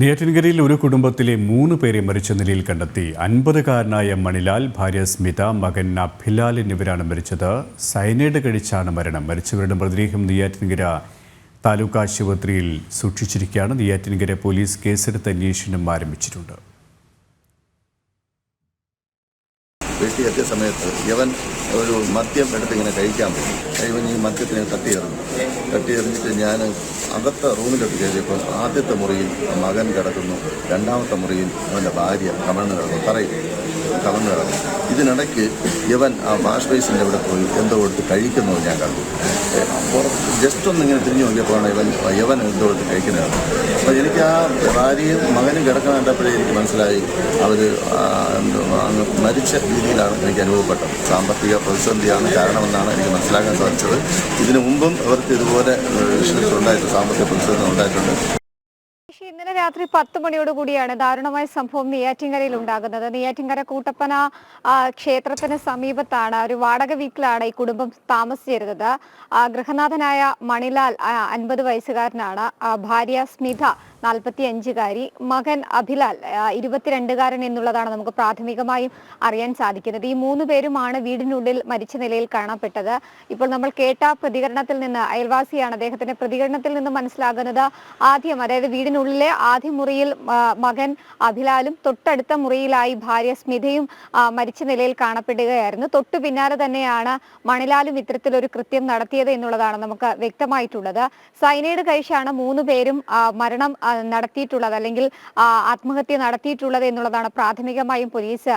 നെയ്യാറ്റിൻകരയിൽ ഒരു കുടുംബത്തിലെ മൂന്ന് പേരെ മരിച്ച നിലയിൽ കണ്ടെത്തി. അൻപതുകാരനായ മണിലാൽ ഭാര്യ സ്മിത മകൻ അഭിലാൽ എന്നിവരാണ് മരിച്ചത്. സൈനൈഡ് കഴിച്ചാണ് മരണം. മരിച്ചവരുടെ മൃതദേഹം നെയ്യാറ്റിൻകര താലൂക്ക് ആശുപത്രിയിൽ സൂക്ഷിച്ചിരിക്കുകയാണ്. നെയ്യാറ്റിൻകര പോലീസ് കേസെടുത്ത് അന്വേഷണം ആരംഭിച്ചിട്ടുണ്ട്. വീട്ടിൽ എത്തിയ സമയത്ത് ഇവൻ ഒരു മദ്യം എടുത്ത് ഇങ്ങനെ കഴിക്കാൻ പോയി. ഇവൻ ഈ മദ്യത്തിന് തട്ടി എറിഞ്ഞു തട്ടി എറിഞ്ഞിട്ട് ഞാൻ അകത്തെ റൂമിലോട്ട് കയറിയപ്പോൾ ആദ്യത്തെ മുറിയിൽ മകൻ കിടക്കുന്നു. രണ്ടാമത്തെ മുറിയിൽ അവന്റെ ഭാര്യ കമഴ്ന്ന് കിടക്കുന്നു. തറയിൽ കമഴ്ന്ന് കിടക്കുന്നു. ഇതിനിടയ്ക്ക് ഇവൻ ആ വാഷ് ബേസിന്റെ അവിടെ പോയി എന്തോ കൊടുത്ത് കഴിക്കുന്നത് ഞാൻ കണ്ടു. അപ്പോൾ ജസ്റ്റ് ഒന്ന് ഇങ്ങനെ തിരിഞ്ഞു നോക്കിയപ്പോഴാണ് ഇവൻ യവൻ എന്തോ കൊടുത്ത് കഴിക്കുന്നത്. അപ്പോൾ എനിക്ക് ആ ഭാര്യയും മകനും കിടക്കാൻ കണ്ടപ്പോഴേ എനിക്ക് മനസ്സിലായി. അവർ മരിച്ച രീതിയിലാണ് എനിക്ക് അനുഭവപ്പെട്ടത്. സാമ്പത്തിക പ്രതിസന്ധിയാണ് കാരണമെന്നാണ് എനിക്ക് മനസ്സിലാക്കാൻ സാധിച്ചത്. ഇതിനു മുമ്പും അവർക്ക് ഇതുപോലെ ഇഷ്യൂസ് ഉണ്ടായിട്ടുണ്ട് സാമ്പത്തിക പ്രതിസന്ധി ഉണ്ടായിട്ടുണ്ട്. ഇന്നലെ രാത്രി പത്ത് മണിയോട് കൂടിയാണ് ദാരുണമായ സംഭവം നെയ്യാറ്റിൻകരയിൽ ഉണ്ടാകുന്നത്. നെയ്യാറ്റിൻകര കൂട്ടപ്പന ക്ഷേത്രത്തിന് സമീപത്താണ് ഒരു വാടക വീട്ടിലാണ് ഈ കുടുംബം താമസിച്ചിരുന്നത്. ഗൃഹനാഥനായ മണിലാൽ അൻപത് വയസ്സുകാരനാണ്. ഭാര്യ സ്മിത നാൽപ്പത്തി അഞ്ചുകാരി മകൻ അഭിലാൽ ഇരുപത്തിരണ്ടുകാരൻ എന്നുള്ളതാണ് നമുക്ക് പ്രാഥമികമായും അറിയാൻ സാധിക്കുന്നത്. ഈ മൂന്ന് പേരുമാണ് വീടിനുള്ളിൽ മരിച്ച നിലയിൽ കാണപ്പെട്ടത്. ഇപ്പോൾ നമ്മൾ കേട്ട പ്രതികരണത്തിൽ നിന്ന് അയൽവാസിയാണ് അദ്ദേഹത്തിന്റെ പ്രതികരണത്തിൽ നിന്ന് മനസ്സിലാകുന്നത്. ആദ്യം അതായത് വീടിനുള്ളിലെ ആദ്യ മുറിയിൽ മകൻ അഭിലാലും തൊട്ടടുത്ത മുറിയിലായി ഭാര്യ സ്മിതയും മരിച്ച നിലയിൽ കാണപ്പെടുകയായിരുന്നു. തൊട്ടു പിന്നാലെ തന്നെയാണ് മണിലാലും ഇത്തരത്തിലൊരു കൃത്യം നടത്തിയത് എന്നുള്ളതാണ് നമുക്ക് വ്യക്തമായിട്ടുള്ളത്. സൈനൈഡ് കഴിച്ചാണ് മൂന്ന് പേരും മരണം നടത്തിയിട്ടുള്ളത് അല്ലെങ്കിൽ ആത്മഹത്യ നടത്തിയിട്ടുള്ളത് എന്നുള്ളതാണ് പ്രാഥമികമായും പോലീസ്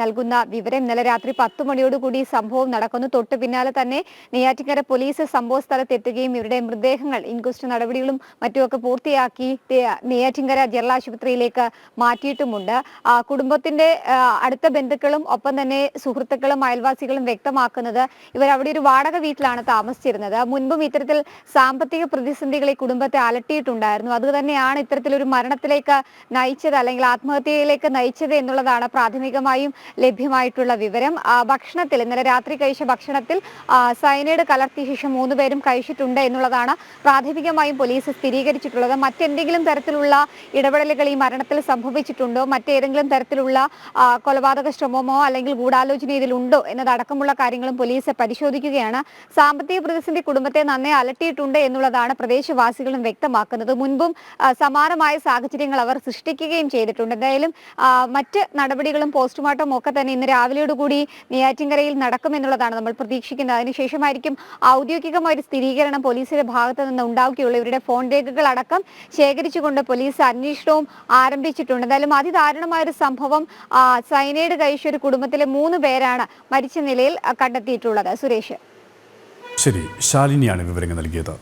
നൽകുന്ന വിവരം. ഇന്നലെ രാത്രി പത്ത് മണിയോടുകൂടി സംഭവം നടക്കുന്നു. തൊട്ടു പിന്നാലെ തന്നെ നെയ്യാറ്റിക്കര പോലീസ് സംഭവ സ്ഥലത്ത് എത്തുകയും ഇവരുടെ മൃതദേഹങ്ങൾ ഇൻക്വസ്റ്റ് നടപടികളും മറ്റുമൊക്കെ പൂർത്തിയാക്കി നെയ്യാറ്റിങ്കര ജനറൽ ആശുപത്രിയിലേക്ക് മാറ്റിയിട്ടുമുണ്ട്. കുടുംബത്തിന്റെ അടുത്ത ബന്ധുക്കളും ഒപ്പം തന്നെ സുഹൃത്തുക്കളും അയൽവാസികളും വ്യക്തമാക്കുന്നത് ഇവർ അവിടെ ഒരു വാടക വീട്ടിലാണ് താമസിച്ചിരുന്നത്. മുൻപും ഇത്തരത്തിൽ സാമ്പത്തിക പ്രതിസന്ധികളെ കുടുംബത്തെ അലട്ടിയിട്ടുണ്ടായിരുന്നു. അത് തന്നെയാണ് ഇത്തരത്തിലൊരു മരണത്തിലേക്ക് നയിച്ചത് അല്ലെങ്കിൽ ആത്മഹത്യയിലേക്ക് നയിച്ചത് എന്നുള്ളതാണ് പ്രാഥമികമായും ലഭ്യമായിട്ടുള്ള വിവരം. ഭക്ഷണത്തിൽ ഇന്നലെ രാത്രി കഴിച്ച ഭക്ഷണത്തിൽ സൈനൈഡ് കലർത്തിയ ശേഷം മൂന്നുപേരും കഴിച്ചിട്ടുണ്ട് എന്നുള്ളതാണ് പ്രാഥമികമായും പോലീസ് സ്ഥിരീകരിച്ചിട്ടുള്ളത്. മറ്റെന്തെങ്കിലും തരത്തിലുള്ള ഇടപെടലുകൾ ഈ മരണത്തിൽ സംഭവിച്ചിട്ടുണ്ടോ? മറ്റേതെങ്കിലും തരത്തിലുള്ള കൊലപാതക ശ്രമമോ അല്ലെങ്കിൽ ഗൂഢാലോചന ഇതിലുണ്ടോ എന്നതടക്കമുള്ള കാര്യങ്ങളും പോലീസ് പരിശോധിക്കുകയാണ്. സാമ്പത്തിക പ്രതിസന്ധി കുടുംബത്തെ നന്നേ അലട്ടിയിട്ടുണ്ട് എന്നുള്ളതാണ് പ്രദേശവാസികളും വ്യക്തമാക്കുന്നത്. മുൻപും സമാനമായ സാഹചര്യങ്ങൾ അവർ സൃഷ്ടിക്കുകയും ചെയ്തിട്ടുണ്ട്. എന്തായാലും മറ്റ് നടപടികളും പോസ്റ്റ്മോർട്ടം ഒക്കെ തന്നെ ഇന്ന് രാവിലെയോടുകൂടി നെയ്യാറ്റിൻകരയിൽ നടക്കുമെന്നുള്ളതാണ് നമ്മൾ പ്രതീക്ഷിക്കുന്നത്. അതിനുശേഷമായിരിക്കും ഔദ്യോഗികമായ ഒരു സ്ഥിരീകരണം പോലീസിന്റെ ഭാഗത്ത് നിന്ന് ഉണ്ടാവുകയുള്ളൂ. ഇവരുടെ ഫോൺ രേഖകൾ അടക്കം ശേഖരിച്ചുകൊണ്ട് പോലീസ് അന്വേഷണവും ആരംഭിച്ചിട്ടുണ്ട്. എന്തായാലും അതിദാരുണമായ ഒരു സംഭവം സൈനൈഡ് കഴിച്ച ഒരു കുടുംബത്തിലെ മൂന്ന് പേരാണ് മരിച്ച നിലയിൽ കണ്ടെത്തിയിട്ടുള്ളത്. സുരേഷ്. ശരി ശാലിനിയാണ് വിവരങ്ങൾ നൽകിയത്.